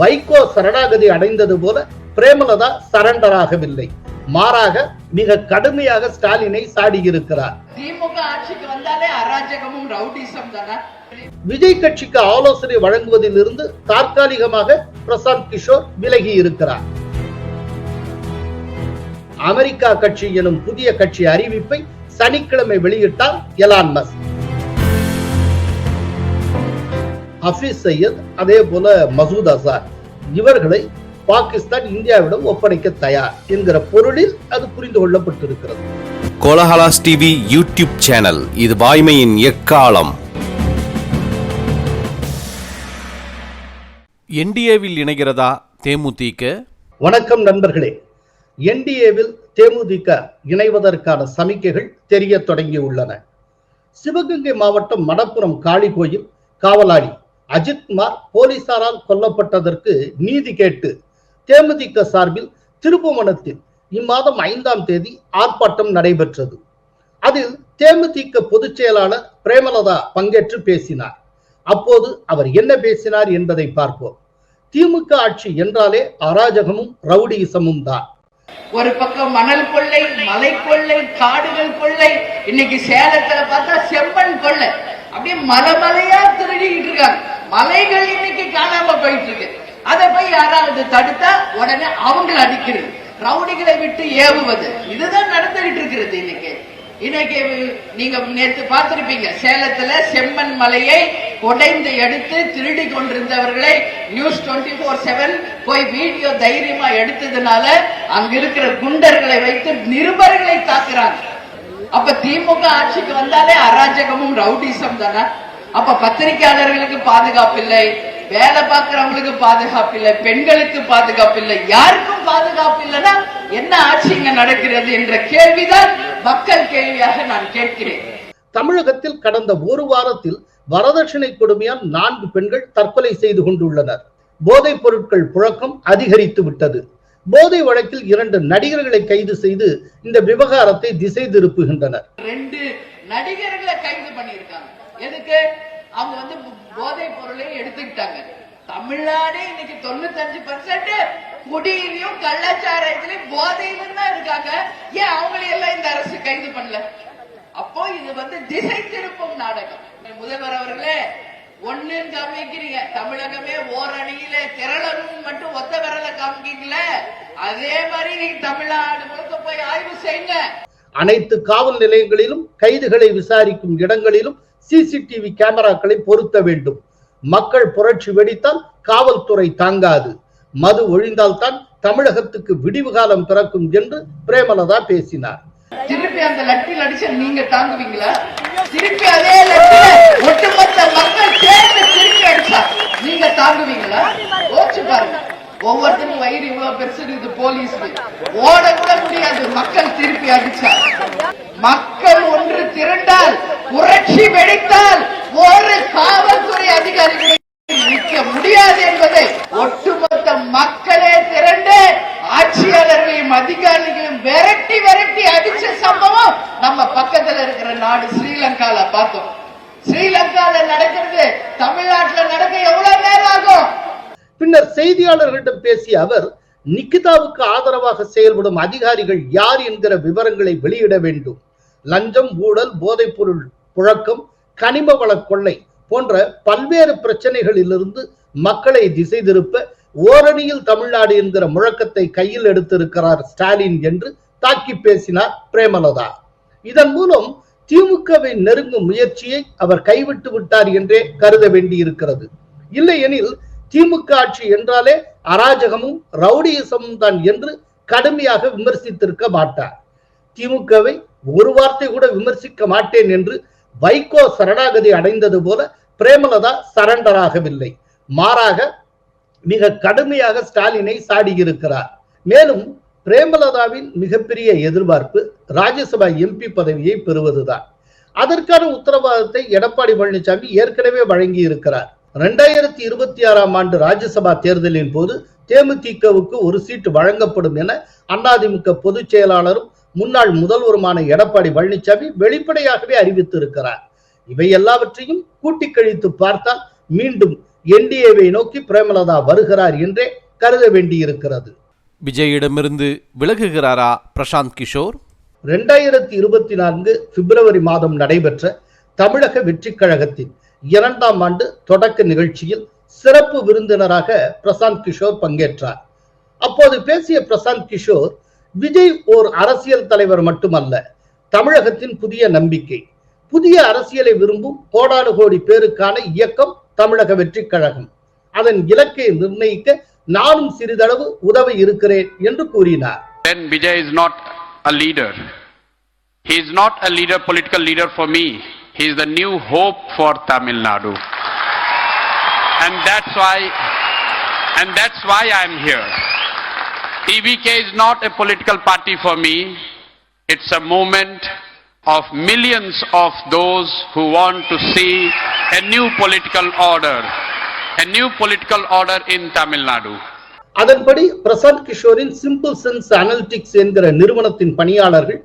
வைகோ சரணாகதி அடைந்தது போல பிரேமலதா சரண்டர் ஆகவில்லை மாறாக மிக கடுமையாக ஸ்டாலினை சாடியிருக்கிறார். திமுக ஆட்சிக்கு வந்தாலே அராஜகமும் ரவுடிசம் தானே. விஜய் கட்சிக்கு ஆலோசனை வழங்குவதிலிருந்து தற்காலிகமாக பிரசாந்த் கிஷோர் விலகி இருக்கிறார் அமெரிக்கா கட்சி எனும் புதிய கட்சி அறிவிப்பை சனிக்கிழமை வெளியிட்டார் எலான் மஸ்க். ஹஃபீஸ் சையத் அதே போல மசூத் அசார் இவர்களை பாகிஸ்தான் இந்தியாவிடம் ஒப்படைக்க தயார் என்கிற பொருளில் அது புரிந்து கொள்ளப்பட்டிருக்கிறது. கோலஹலாஸ் டிவி யூடியூப் சேனல் இது வாய்மையின் எக்காலம். என்டிஏவில் இணைகிறதா தேமுதிக? வணக்கம் நண்பர்களே. என்டிஏவில் தேமுதிக இணைவதற்கான சமிக்கைகள் தெரிய தொடங்கியுள்ளன. சிவகங்கை மாவட்டம் மடப்புரம் காளி கோயில் காவலாளி அஜித்குமார் போலீசாரால் கொல்லப்பட்டதற்கு நீதி கேட்டு தேமுதிக சார்பில் திருப்புவனத்தில் இம்மாதம் ஐந்தாம் தேதி ஆர்ப்பாட்டம் நடைபெற்றது. அதில் தேமுதிக பொதுச் செயலாளர் பிரேமலதா பங்கேற்று பேசினார். அப்போது அவர் என்ன பேசினார் என்பதை பார்ப்போம். திமுக ஆட்சி என்றாலே அராஜகமும் ரவுடியிசமும் தான். ஒரு பக்கம் மணல் கொள்ளை மலை கொள்ளை காடுகள் கொள்ளை இன்னைக்கு சேலத்துல பார்த்தா செம்மண் கொள்ளை. அப்படியே மலமலையா திருடிக்கிட்டு இருக்காங்க. மலைகள் இன்னைக்கு காணாம போயிட்டு இருக்கு அதை போய் யாராவது தடுத்தா உடனே அவங்களை அடிக்கிறது. ரவுடிகளை விட்டு ஏவுவது. இதுதான் நடந்துகிட்டு இருக்கிறது இன்னைக்கு. இன்னைக்கு நீங்க நேத்து பார்த்திருப்பீங்க சேலத்துல செம்மண் மலையை உடைந்து எடுத்து திருடி கொண்டிருந்தவர்களை நியூஸ் டுவெண்ட்டி போர் செவன் போய் வீடியோ தைரியமா எடுத்ததுனால அங்க இருக்கிற குண்டர்களை வைத்து நிருபர்களை தாக்குறாங்க. அப்ப திமுக ஆட்சிக்கு வந்தாலே அராஜகமும் ரவுடிசம் தானே? அப்ப பத்திரிகையாளர்களுக்கு பாதுகாப்பு இல்லை வேலை பார்க்கறவங்களுக்கு பாதுகாப்பு இல்லை பெண்களுக்கு பாதுகாப்பு இல்லை யாருக்கும் பாதுகாப்பு இல்லைன்னா என்ன ஆட்சி இங்க நடக்கிறது என்ற கேள்விதான் மக்கள் கேள்வியாக நான் கேட்கிறேன். தமிழகத்தில் கடந்த ஒரு வாரத்தில் வரதட்சணை கொடுமையால் நான்கு பெண்கள் தற்கொலை செய்து கொண்டுள்ளனர். போதைப் பொருட்கள் புழக்கம் அதிகரித்து விட்டது. போதை வழக்கில் இரண்டு நடிகர்களை கைது செய்து இந்த விவகாரத்தை திசை திருப்புகின்றனர். ரெண்டு நடிகர்களை கைது பண்ணியிருக்காங்க. எதுக்கு? அவங்க வந்து போதை பொருளையும் எடுத்துக்கிட்டாங்க. தமிழ்நாடே இன்னைக்கு தொண்ணூத்தஞ்சு பர்சன்ட் குடியிலையும் கள்ளச்சாராயத்திலையும் போதையிலும் தான் இருக்காங்க. ஏன் அவங்களையெல்லாம் இந்த அரசு கைது பண்ணல? அப்போ இது வந்து திசை திருப்பும் நாடகம். முதல்வர் அவர்களே ஒண்ணுன்னு காமிக்கிறீங்க. தமிழகமே ஓரணியில திரளணும் மட்டும் ஒத்த விரல காமிக்கீங்கள அதே மாதிரி நீங்க தமிழ்நாடு முழுக்க போய் ஆய்வு செய்யுங்க. அனைத்து காவல் நிலையங்களிலும் கைதுகளை விசாரிக்கும் இடங்களிலும் சிசிடிவி கேமராக்களை பொருத்த வேண்டும். மக்கள் புரட்சி வெடித்தால் காவல்துறை தாங்காது. மது ஒழிந்தால்தான் தமிழகத்துக்கு விடிவு காலம் பிறக்கும் என்று பிரேமலதா பேசினார். திருப்பி அந்த லட்டில் அடிச்ச நீங்க தாங்குவீங்களா? திருப்பி அதே ஒட்டுமொத்த மக்கள் சேர்ந்து திருப்பி அடிச்சா நீங்க தாங்குவீங்களா? யோசிச்சு பாருங்க. ஒவ்வொருத்தரும் வயிறு இவ்வளவு பெருசு இது போலீஸ் ஓட கூட முடியாது மக்கள் திருப்பி அடிச்சா. மக்கள் ஒன்று திரண்டால் புரட்சி வெடித்தால் ஒரு காவல்துறை அதிகாரிகளை நிற்க முடியாது என்பதை ஒட்டுமொத்த மக்களே திரண்டு ஆட்சியாளர்களையும் அதிகாரிகளையும் விரட்டி விரட்டி அடிச்ச சம்பவம் நம்ம பக்கத்துல இருக்கிற நாடு ஸ்ரீலங்கால பார்த்தோம் ஸ்ரீலங்கால நடக்கிறது தமிழ்நாட்டுல நடக்க எவ்வளவு நேரம் ஆகும் பின்னர் செய்தியாளர்களிடம் பேசிய அவர் நிக்கிதாவுக்கு ஆதரவாக செயல்படும் அதிகாரிகள் யார் என்கிற விவரங்களை வெளியிட வேண்டும். லஞ்சம் ஊழல் போதைப்பொருள் புழக்கம் கனிம வள கொள்ளை போன்ற பல்வேறு பிரச்சனைகளிலிருந்து மக்களை திசை திருப்ப ஓரணியில் தமிழ்நாடு என்கிற முழக்கத்தை கையில் எடுத்திருக்கிறார் ஸ்டாலின் என்று தாக்கி பேசினார் பிரேமலதா. இதன் மூலம் திமுகவை நெருங்கும் முயற்சியை அவர் கைவிட்டு விட்டார் என்றே கருத வேண்டியிருக்கிறது. இல்லையெனில் திமுக ஆட்சி என்றாலே அராஜகமும் ரவுடியிசமும் தான் என்று கடுமையாக விமர்சித்திருக்க மாட்டார். திமுகவை ஒரு வார்த்தை கூட விமர்சிக்க மாட்டேன் என்று வைகோ சரணாகதி அடைந்தது போல பிரேமலதா சரண்டர் ஆகவில்லை. மாறாக மிக கடுமையாக ஸ்டாலினை சாடியிருக்கிறார். மேலும் பிரேமலதாவின் மிகப்பெரிய எதிர்பார்ப்பு ராஜ்யசபா எம்பி பதவியை பெறுவதுதான். அதற்கான உத்தரவாதத்தை எடப்பாடி பழனிசாமி ஏற்கனவே வழங்கி இருக்கிறார் இரண்டாயிரத்தி இருபத்தி ஆறாம் ஆண்டு ராஜ்யசபா தேர்தலின் போது தேமுதிகவுக்கு ஒரு சீட்டு வழங்கப்படும் என அதிமுக பொதுச் செயலாளரும் முன்னாள் முதல்வருமான எடப்பாடி பழனிசாமி வெளிப்படையாகவே அறிவித்திருக்கிறார். இவை எல்லாவற்றையும் கூட்டி கழித்து பார்த்தால் மீண்டும் என்டிஏவை நோக்கி பிரேமலதா வருகிறார் என்றே கருத வேண்டியிருக்கிறது. விஜயிடமிருந்து விலகுகிறாரா பிரசாந்த் கிஷோர்? ரெண்டாயிரத்தி இருபத்தி நான்கு பிப்ரவரி மாதம் நடைபெற்ற தமிழக வெற்றிக் கழகத்தின் இரண்டாம் ஆண்டு தொடக்க நிகழ்ச்சியில் சிறப்பு விருந்தினராக பிரசாந்த் கிஷோர் பங்கேற்றார் அப்போது பேசிய பிரசாந்த் கிஷோர் விஜய் ஓர் அரசியல் தலைவர் மட்டுமல்ல தமிழகத்தின் புதிய நம்பிக்கை புதிய அரசியலை விரும்பும் கோடானு கோடி பேருக்கான இயக்கம் தமிழக வெற்றி கழகம் அதன் இலக்கை நிர்ணயிக்க நானும் சிறிதளவு உதவி இருக்கிறேன் என்று கூறினார் then Vijay is not a leader. He is not a leader, political leader for me. He is the new hope for Tamil Nadu. And that's why, and that's why I'm here. TVK is not a political party for me. It's a movement of millions of those who want to see a new political order, a new political order in Tamil Nadu. அதன்படி பிரசாந்த் கிஷோரின் simple sense analytics என்கிற நிறுவனத்தின் பணியாளர்கள்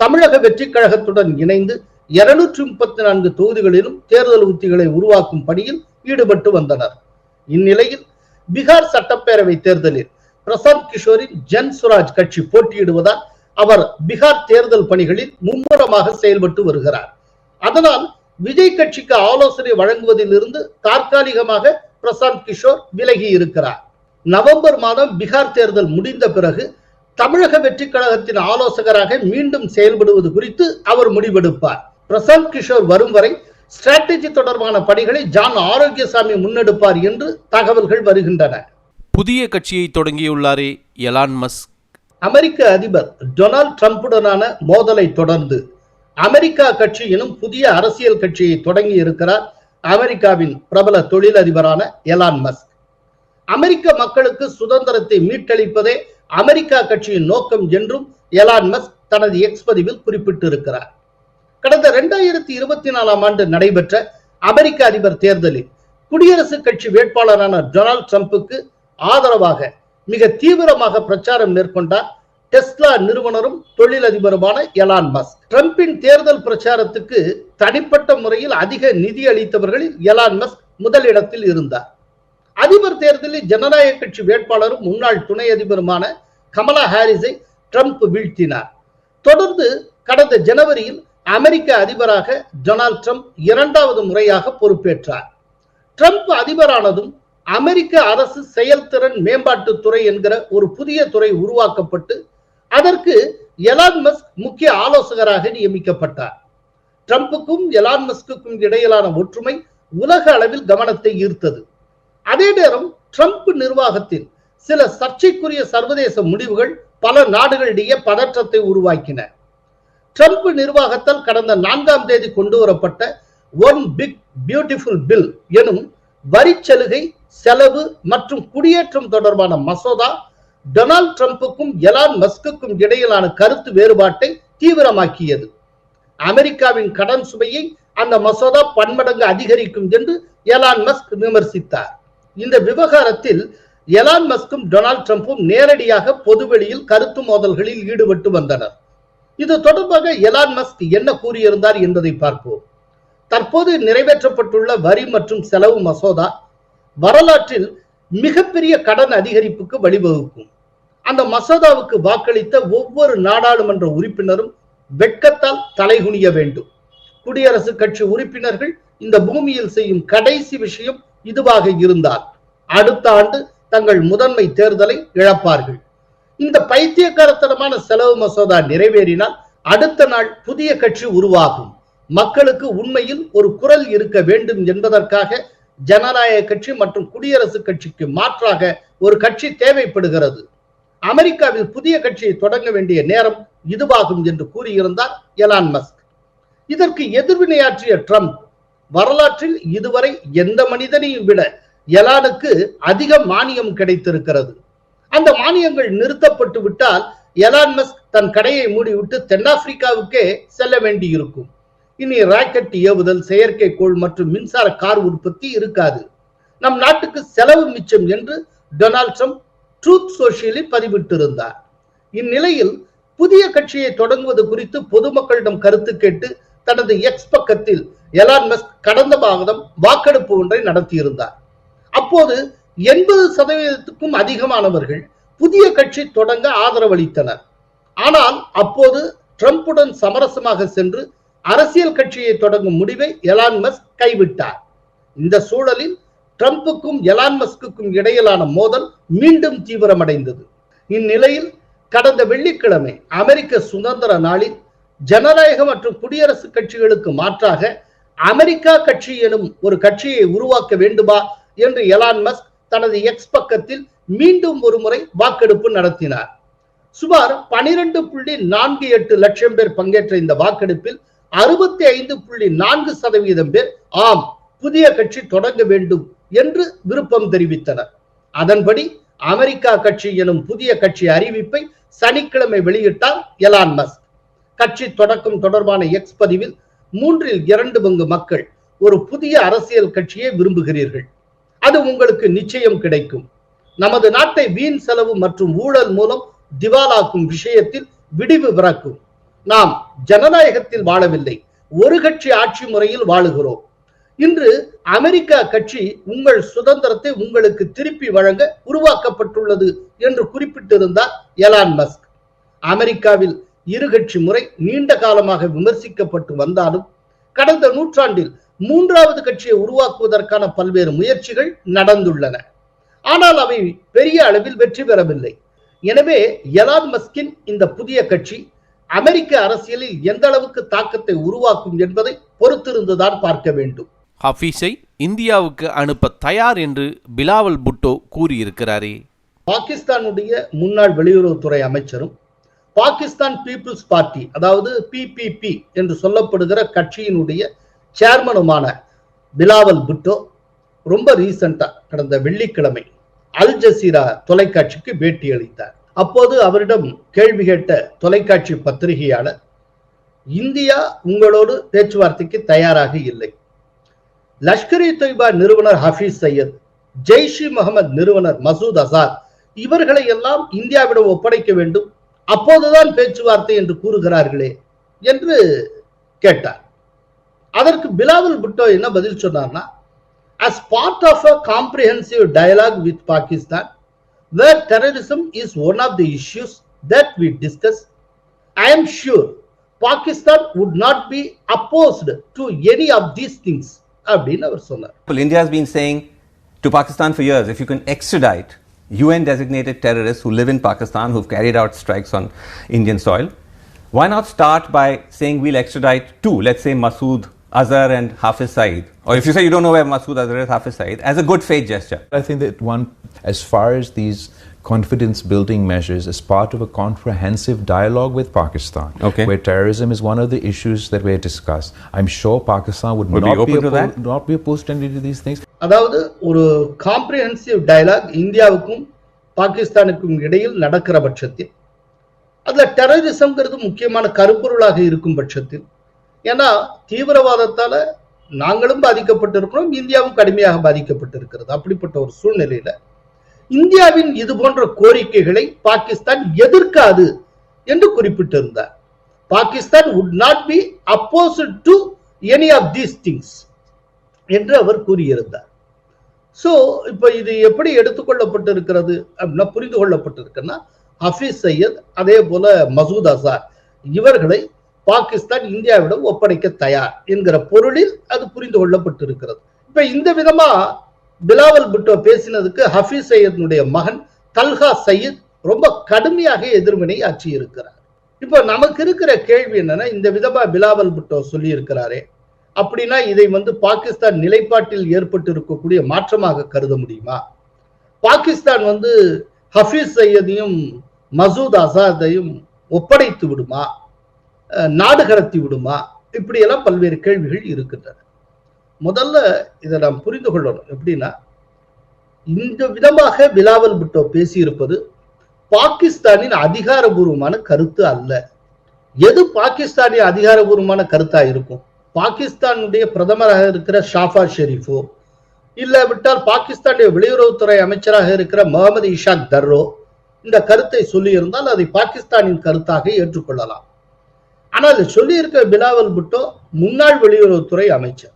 தமிழக வெற்றிக் கழகத்துடன் இணைந்து இருநூற்றி முப்பத்தி நான்கு தொகுதிகளிலும் தேர்தல் உத்திகளை உருவாக்கும் பணியில் ஈடுபட்டு வந்தனர். இந்நிலையில் பீகார் சட்டப்பேரவை தேர்தலில் பிரசாந்த் கிஷோரின் ஜன் சுராஜ் கட்சி போட்டியிடுவதால் அவர் பீகார் தேர்தல் பணிகளில் மும்முரமாக செயல்பட்டு வருகிறார். அதனால் விஜய் கட்சிக்கு ஆலோசனை வழங்குவதிலிருந்து தற்காலிகமாக பிரசாந்த் கிஷோர் விலகி இருக்கிறார். நவம்பர் மாதம் பீகார் தேர்தல் முடிந்த பிறகு தமிழக வெற்றி கழகத்தின் ஆலோசகராக மீண்டும் செயல்படுவது குறித்து அவர் முடிவெடுப்பார். பிரசாந்த் கிஷோர் வரும் வரை ஸ்ட்ராட்டஜி தொடர்பான பணிகளை ஜான் ஆரோக்கியசாமி முன்னெடுப்பார் என்று தகவல்கள் வருகின்றன. புதிய கட்சியை தொடங்கியுள்ளாரே எலான் மஸ்க். அமெரிக்க அதிபர் டொனால்ட் ட்ரம்புடனான மோதலை தொடர்ந்து அமெரிக்கா கட்சி எனும் புதிய அரசியல் கட்சியை தொடங்கி இருக்கிறார் அமெரிக்காவின் பிரபல தொழிலதிபரான எலான் மஸ்க். அமெரிக்க மக்களுக்கு சுதந்திரத்தை மீட்டளிப்பதே அமெரிக்கா கட்சியின் நோக்கம் என்றும் எலான் மஸ்க் தனது எக்ஸ் பதிவில் குறிப்பிட்டிருக்கிறார். கடந்த இரண்டாயிரத்தி இருபத்தி நாலாம் ஆண்டு நடைபெற்ற அமெரிக்க அதிபர் தேர்தலில் குடியரசுக் கட்சி வேட்பாளரான டொனால்ட் ட்ரம்புக்கு ஆதரவாக மிக தீவிரமாக பிரச்சாரம் மேற்கொண்டார் டெஸ்லா நிறுவனரும் தொழிலதிபருமான எலான் மஸ்க். டிரம்பின் தேர்தல் பிரச்சாரத்துக்கு தனிப்பட்ட முறையில் அதிக நிதி அளித்தவர்களில் எலான் மஸ்க் முதலிடத்தில் இருந்தார். அதிபர் தேர்தலில் ஜனநாயக கட்சி வேட்பாளரும் முன்னாள் துணை அதிபருமான கமலா ஹாரிஸை ட்ரம்ப் வீழ்த்தினார். தொடர்ந்து கடந்த ஜனவரியில் அமெரிக்க அதிபராக டொனால்ட் ட்ரம்ப் இரண்டாவது முறையாக பொறுப்பேற்றார். ட்ரம்ப் அதிபரானதும் அமெரிக்க அரசு செயல்திறன் மேம்பாட்டு துறை என்கிற ஒரு புதிய துறை உருவாக்கப்பட்டு அதற்கு எலான் மஸ்க் முக்கிய ஆலோசகராக நியமிக்கப்பட்டார். ட்ரம்புக்கும் எலான் மஸ்குக்கும் இடையிலான ஒற்றுமை உலக அளவில் கவனத்தை ஈர்த்தது. அதே நேரம் ட்ரம்ப் நிர்வாகத்தின் சில சர்ச்சைக்குரிய சர்வதேச முடிவுகள் பல நாடுகளிடையே பதற்றத்தை உருவாக்கின. ட்ரம்ப் நிர்வாகத்தால் கடந்த நான்காம் தேதி கொண்டு வரப்பட்ட ஒன் பிக் பியூட்டிஃபுல் பில் எனும் வரி சலுகை செலவு மற்றும் குடியேற்றம் தொடர்பான மசோதா டொனால்ட் ட்ரம்புக்கும் எலான் மஸ்குக்கும் இடையிலான கருத்து வேறுபாட்டை தீவிரமாக்கியது. அமெரிக்காவின் கடன் சுமையை அந்த மசோதா பன்மடங்கு அதிகரிக்கும் என்று எலான் மஸ்க் விமர்சித்தார். இந்த விவகாரத்தில் எலான் மஸ்கும் டொனால்ட் ட்ரம்ப்பும் நேரடியாக பொதுவெளியில் கருத்து மோதல்களில் ஈடுபட்டு வந்தனர். இது தொடர்பாக எலான் மஸ்க் என்ன கூறியிருந்தார் என்பதை பார்ப்போம். தற்போது நிறைவேற்றப்பட்டுள்ள வரி மற்றும் செலவு மசோதா வரலாற்றில் மிகப்பெரிய கடன் அதிகரிப்புக்கு வழிவகுக்கும். அந்த மசோதாவுக்கு வாக்களித்த ஒவ்வொரு நாடாளுமன்ற உறுப்பினரும் வெட்கத்தால் தலைகுனிய வேண்டும். குடியரசுக் கட்சி உறுப்பினர்கள் இந்த பூமியில் செய்யும் கடைசி விஷயம் இதுவாக இருந்தால் அடுத்த ஆண்டு தங்கள் முதன்மை தேர்தலை இழப்பார்கள். இந்த பைத்தியக்காரத்தனமான செலவு மசோதா நிறைவேறினால் அடுத்த நாள் புதிய கட்சி உருவாகும். மக்களுக்கு உண்மையில் ஒரு குரல் இருக்க வேண்டும் என்பதற்காக ஜனநாயக கட்சி மற்றும் குடியரசு கட்சிக்கு மாற்றாக ஒரு கட்சி தேவைப்படுகிறது. அமெரிக்காவில் புதிய கட்சியை தொடங்க வேண்டிய நேரம் இதுவாகும் என்று கூறியிருந்தார் எலான் மஸ்க். இதற்கு எதிர்வினையாற்றிய ட்ரம்ப் வரலாற்றில் இதுவரை எந்த மனிதனையும் விட எலானுக்கு அதிக மானியம் கிடைத்திருக்கிறது. அந்த மானியங்கள் நிறுத்தப்பட்டு விட்டால் எலான் மஸ்க் தன் கடையை மூடிவிட்டு தென்னாப்பிரிக்காவுக்கே செல்ல வேண்டியிருக்கும். இனி ராக்கெட் ஏவுதல் செயற்கைக்கோள் மற்றும் மின்சார கார் உற்பத்தி இருக்காது. நம் நாட்டுக்கு செலவு மிச்சம் என்று டொனால்ட் ட்ரம்ப் ட்ரூத் சோஷியலில் பதிவிட்டிருந்தார். இந்நிலையில் புதிய கட்சியை தொடங்குவது குறித்து பொதுமக்களிடம் கருத்து கேட்டு தனது எக்ஸ் பக்கத்தில் எலான் மஸ்க் கடந்த மாதம் வாக்கெடுப்பு ஒன்றை நடத்தியிருந்தார். அப்போது எண்பது சதவீதத்துக்கும் அதிகமானவர்கள் புதிய கட்சி தொடங்க ஆதரவளித்தனர். ஆனால் அப்போது ட்ரம்புடன் சமரசமாக சென்று அரசியல் கட்சியை தொடங்கும் முடிவை எலான்மஸ் கைவிட்டார். இந்த சூழலில் ட்ரம்புக்கும் எலான்மஸ்குக்கும் இடையிலான மோதல் மீண்டும் தீவிரமடைந்தது. இந்நிலையில் கடந்த வெள்ளிக்கிழமை அமெரிக்க சுதந்திர நாளில் ஜனநாயக மற்றும் குடியரசு கட்சிகளுக்கு மாற்றாக அமெரிக்கா கட்சி எனும் ஒரு கட்சியை உருவாக்க வேண்டுமா என்று எலான் மஸ்க் தனது எக்ஸ் பக்கத்தில் மீண்டும் ஒரு முறை வாக்கெடுப்பு நடத்தினார். சுமார் பனிரெண்டு புள்ளி நான்கு எட்டு லட்சம் பேர் பங்கேற்ற இந்த வாக்கெடுப்பில் அறுபத்தி ஐந்து புள்ளி நான்கு சதவீதம் பேர் ஆம் புதிய கட்சி தொடங்க வேண்டும் என்று விருப்பம் தெரிவித்தனர். அதன்படி அமெரிக்கா கட்சி எனும் புதிய கட்சி அறிவிப்பை சனிக்கிழமை வெளியிட்டார் எலான் மஸ்க். கட்சி தொடக்கம் தொடர்பான எக்ஸ் பதிவில் மூன்றில் இரண்டு பங்கு மக்கள் ஒரு புதிய அரசியல் கட்சியை விரும்புகிறீர்கள். அது உங்களுக்கு நிச்சயம் கிடைக்கும். நமது நாட்டை வீண் செலவு மற்றும் ஊழல் மூலம் திவாலாக்கும் விஷயத்தில் விடிவு பிறக்கும். நாம் ஜனநாயகத்தில் வாழவில்லை. ஒரு கட்சி ஆட்சி முறையில் வாழுகிறோம். இன்று அமெரிக்கா கட்சி உங்கள் சுதந்திரத்தை உங்களுக்கு திருப்பி வழங்க உருவாக்கப்பட்டுள்ளது என்று குறிப்பிட்டிருந்தார் எலான் மஸ்க். அமெரிக்காவில் இருகட்சி முறை நீண்ட காலமாக விமர்சிக்கப்பட்டு வந்தாலும் கடந்த நூற்றாண்டில் மூன்றாவது கட்சியை உருவாக்குவதற்கான பல்வேறு முயற்சிகள் நடந்துள்ளன. ஆனால் அவை பெரிய அளவில் வெற்றி பெறவில்லை. எனவே எலான் மஸ்கின் இந்த புதிய கட்சி அமெரிக்க அரசியலில் எந்த அளவுக்கு தாக்கத்தை உருவாக்கும் என்பதை பொறுத்திருந்துதான் பார்க்க வேண்டும். ஹஃபீஸை இந்தியாவுக்கு அனுப்ப தயார் என்று பிலாவல் புட்டோ கூறியிருக்கிறாரே. பாகிஸ்தானுடைய முன்னாள் வெளியுறவுத்துறை அமைச்சரும் பாகிஸ்தான் பீப்புள்ஸ் பார்ட்டி அதாவது பிபிபி என்று சொல்லப்படுகிற கட்சியினுடைய சேர்மனுமான பிலாவல் புட்டோ ரொம்ப ரீசண்டா கடந்த வெள்ளிக்கிழமை அல் ஜசீரா தொலைக்காட்சிக்கு பேட்டி அளித்தார். அப்போது அவரிடம் கேள்வி கேட்ட தொலைக்காட்சி பத்திரிகையாளர் இந்தியா உங்களோடு பேச்சுவார்த்தைக்கு தயாராக இல்லை. லஷ்கர் இ தொய்பா நிறுவனர் ஹபீஸ் சையத் ஜெய்ஷ் முகமது நிறுவனர் மசூத் அசார் இவர்களை எல்லாம் இந்தியாவிடம் ஒப்படைக்க வேண்டும். அப்போதுதான் பேச்சுவார்த்தை என்று கூறுகிறார்களே என்று கேட்டார். அதற்கு பிலாவல் புட்டோ என்ன பதில் சொன்னார்னா as part of a comprehensive dialogue with Pakistan, where terrorism is one of the issues that we discuss, I am sure Pakistan would not be opposed to any of these things. அப்படின்னு அவர் சொன்னார் Well, India has been saying to Pakistan for years if you can extradite UN designated terrorists who live in Pakistan who've carried out strikes on Indian soil, why not start by saying we'll extradite two, let's say Masood Azhar and Hafiz Saeed? Or if you say you don't know where Masood Azhar is, Hafiz Saeed, as a good faith gesture. I think that one, as far as these confidence building measures, as part of a comprehensive dialogue with Pakistan, Okay. where terrorism is one of the issues that were discussed, I'm sure Pakistan would, Would be not, be open to oppo- that? not be opposed to any of these things. அதாவது ஒரு comprehensive dialogue இந்தியாவுக்கும் பாகிஸ்தானுக்கும் இடையில் நடக்கிற பட்சத்தில் அதுல டெரரிசம்ங்கிறது முக்கியமான கருப்பொருளாக இருக்கும் பட்சத்தில் ஏன்னா தீவிரவாதத்தால நாங்களும் பாதிக்கப்பட்டிருக்கிறோம் இந்தியாவும் கடுமையாக பாதிக்கப்பட்டிருக்கிறது. அப்படிப்பட்ட ஒரு சூழ்நிலையில இந்தியாவின் இது போன்ற கோரிக்கைகளை பாகிஸ்தான் எதிர்க்காது என்று குறிப்பிட்டிருந்தார். Pakistan would not be opposed to any of these things என்று அவர் கூறியிருந்தார். சோ இப்ப இது எப்படி எடுத்துக்கொள்ளப்பட்டிருக்கிறது அப்படின்னா புரிந்து கொள்ளப்பட்டிருக்குன்னா ஹஃபீஸ் சையத் அதே போல மசூத் அசார் இவர்களை பாகிஸ்தான் இந்தியாவிடம் ஒப்படைக்க தயார் என்கிற பொருளில் அது புரிந்து கொள்ளப்பட்டிருக்கிறது. இப்ப இந்த விதமா பிலாவல் புட்டோ பேசினதுக்கு ஹஃபீஸ் சையத்னுடைய மகன் தல்ஹா சையத் ரொம்ப கடுமையாக எதிர்வினை ஆற்றி இருக்கிறார் நமக்கு இருக்கிற கேள்வி என்னன்னா இந்த விதமா பிலாவல் புட்டோ சொல்லி இருக்கிறாரே அப்படின்னா இதை வந்து பாகிஸ்தான் நிலைப்பாட்டில் ஏற்பட்டு இருக்கக்கூடிய மாற்றமாக கருத முடியுமா? பாகிஸ்தான் வந்து ஹஃபீஸ் சையதையும் மசூத் அசாதையும் ஒப்படைத்து விடுமா? நாடு கடத்தி விடுமா? இப்படியெல்லாம் பல்வேறு கேள்விகள் இருக்கின்றன. முதல்ல இதை நாம் புரிந்து கொள்ளணும். எப்படின்னா இந்த விதமாக விலாவல் புட்டோ பேசியிருப்பது பாகிஸ்தானின் அதிகாரபூர்வமான கருத்து அல்ல. எது பாகிஸ்தானிய அதிகாரபூர்வமான கருத்தா இருக்கும்? பாகிஸ்தானுடைய பிரதமராக இருக்கிற ஷாஃபா ஷெரீஃபோ இல்ல விட்டால் பாகிஸ்தானுடைய வெளியுறவுத்துறை அமைச்சராக இருக்கிற முகமது இஷாக் தர்ரோ இந்த கருத்தை சொல்லியிருந்தால் அதை பாகிஸ்தானின் கருத்தாக ஏற்றுக்கொள்ளலாம். ஆனால் சொல்லியிருக்க பிலாவல் புட்டோ முன்னாள் வெளியுறவுத்துறை அமைச்சர்.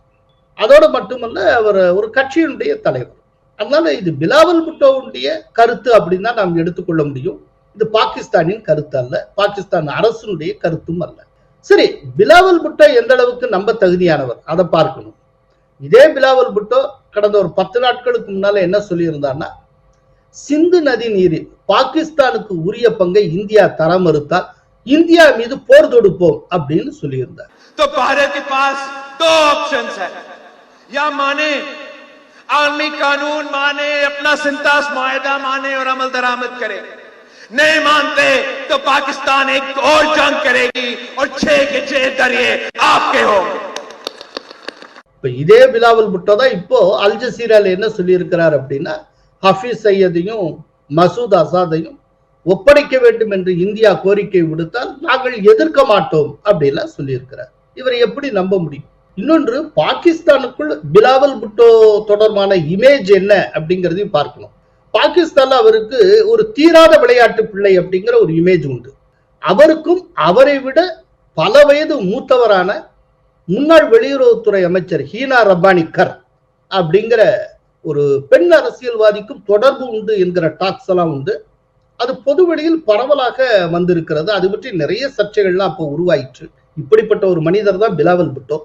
அதோடு மட்டுமல்ல அவர் ஒரு கட்சியினுடைய தலைவர். அதனால இது பிலாவல் புட்டோவுடைய கருத்து அப்படின்னு தான் நாம் எடுத்துக்கொள்ள முடியும். இது பாகிஸ்தானின் கருத்து அல்ல பாகிஸ்தான் அரசுடைய கருத்தும் அல்ல. சரி பிலாவல் புட்டோ எந்த அளவுக்கு நம்ப தகுதியானவர்? அதை பார்க்கணும். இதே பிலாவல் புட்டோ கடந்த ஒரு பத்து நாட்களுக்கு முன்னால என்ன சொல்லியிருந்தான்னா சிந்து நதி நீரில் பாகிஸ்தானுக்கு உரிய பங்கை இந்தியா தர மறுத்தால் இந்தியா மீது போர் தொடுப்போம் அப்படின்னு சொல்லியிருந்தார் तो भारत के पास दो ऑप्शंस है या माने आर्मी कानून माने अपना सिंतास मायदा माने और अमल दरामद करे नहीं मानते तो पाकिस्तान एक और जंग करेगी और छह के छह दरिए आपके होंगे இப்ப இதே பிலாவல் புட்டோ தான் இப்போ அல் ஜசீரால என்ன சொல்லியிருக்கிறார் அப்படின்னா ஹஃபீஸ் சையதையும் மசூத் அசாதையும் ஒப்படைக்க வேண்டும் என்று இந்தியா கோரிக்கை விடுத்தால் நாங்கள் எதிர்க்க மாட்டோம் அப்படின்லாம் சொல்லியிருக்கிறார். இவரை எப்படி நம்ப முடியும்? இன்னொன்று பாகிஸ்தானுக்குள் பிலாவல் புட்டோ தொடர்பான இமேஜ் என்ன அப்படிங்கிறதையும் பார்க்கணும். பாகிஸ்தான்ல அவருக்கு ஒரு தீராத விளையாட்டு பிள்ளை அப்படிங்கிற ஒரு இமேஜ் உண்டு. அவருக்கும் அவரை விட பல வயது மூத்தவரான முன்னாள் வெளியுறவுத்துறை அமைச்சர் ஹீனா ரப்பானி கர் அப்படிங்கிற ஒரு பெண் அரசியல்வாதிக்கும் தொடர்பு உண்டு என்கிற டாக்ஸ் எல்லாம் உண்டு. அது பொதுவெளியில் பரவலாக வந்திருக்கிறது. அது பற்றி நிறைய சர்ச்சைகள்லாம் அப்போ உருவாயிற்று. இப்படிப்பட்ட ஒரு மனிதர் தான் பிலாவல் புட்டோ.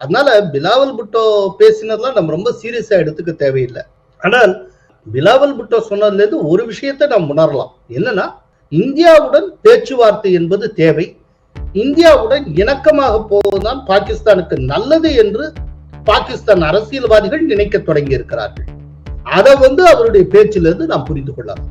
அதனால பிலாவல் புட்டோ பேசினதெல்லாம் நம்ம ரொம்ப சீரியஸா எடுத்துக்க தேவையில்லை. ஆனால் பிலாவல் புட்டோ சொன்னதுல இருந்து ஒரு விஷயத்தை நாம் உணரலாம். என்னன்னா இந்தியாவுடன் பேச்சுவார்த்தை என்பது தேவை. இந்தியாவுடன் இணக்கமாக போவதுதான் பாகிஸ்தானுக்கு நல்லது என்று பாகிஸ்தான் அரசியல்வாதிகள் நினைக்க தொடங்கி இருக்கிறார்கள் அதை வந்து அவருடைய பேச்சிலிருந்து நாம் புரிந்து கொள்ளலாம்.